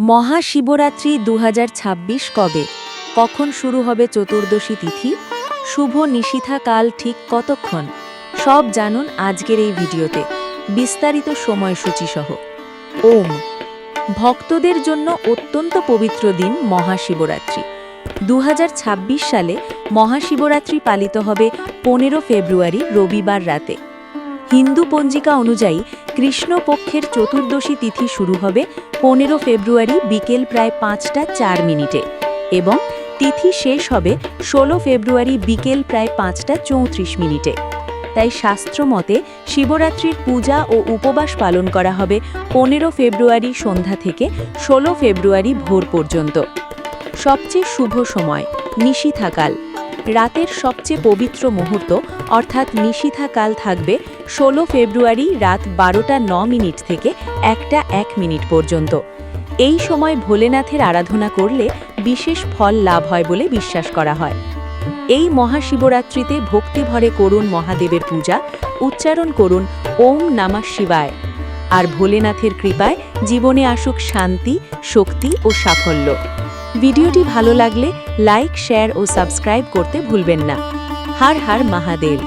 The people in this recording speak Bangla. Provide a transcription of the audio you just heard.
মহাশিবরাত্রি দু হাজার ছাব্বিশ কবে? কখন শুরু হবে চতুর্দশী তিথি? শুভ নিশিথা কাল ঠিক কতক্ষণ? সব জানুন আজকের এই ভিডিওতে। বিস্তারিত সময়সূচি সহ। ওম। ভক্তদের জন্য অত্যন্ত পবিত্র দিন মহাশিবরাত্রি। দু হাজার ছাব্বিশ সালে মহাশিবরাত্রি পালিত হবে পনেরো ফেব্রুয়ারি রবিবার রাতে। হিন্দু পঞ্জিকা অনুযায়ী কৃষ্ণপক্ষের চতুর্দশী তিথি শুরু হবে পনেরো ফেব্রুয়ারি বিকেল প্রায় পাঁচটা চার মিনিটে এবং তিথি শেষ হবে ষোলো ফেব্রুয়ারি বিকেল প্রায় পাঁচটা চৌত্রিশ মিনিটে। তাই শাস্ত্রমতে শিবরাত্রির পূজা ও উপবাস পালন করা হবে পনেরো ফেব্রুয়ারি সন্ধ্যা থেকে ষোলো ফেব্রুয়ারি ভোর পর্যন্ত। সবচেয়ে শুভ সময় নিশিথাকাল। রাতের সবচেয়ে পবিত্র মুহূর্ত, অর্থাৎ নিশিথাকাল থাকবে ষোলো ফেব্রুয়ারি রাত বারোটা ন মিনিট থেকে একটা এক মিনিট পর্যন্ত। এই সময় ভোলেনাথের আরাধনা করলে বিশেষ ফল লাভ হয় বলে বিশ্বাস করা হয়। এই মহাশিবরাত্রিতে ভক্তিভরে করুন মহাদেবের পূজা, উচ্চারণ করুন ওম নামা শিবায়। আর ভোলেনাথের কৃপায় জীবনে আসুক শান্তি, শক্তি ও সাফল্য। ভিডিওটি ভালো লাগলে লাইক শেয়ার ও সাবস্ক্রাইব করতে ভুলবেন না। হার হার মহাদেব।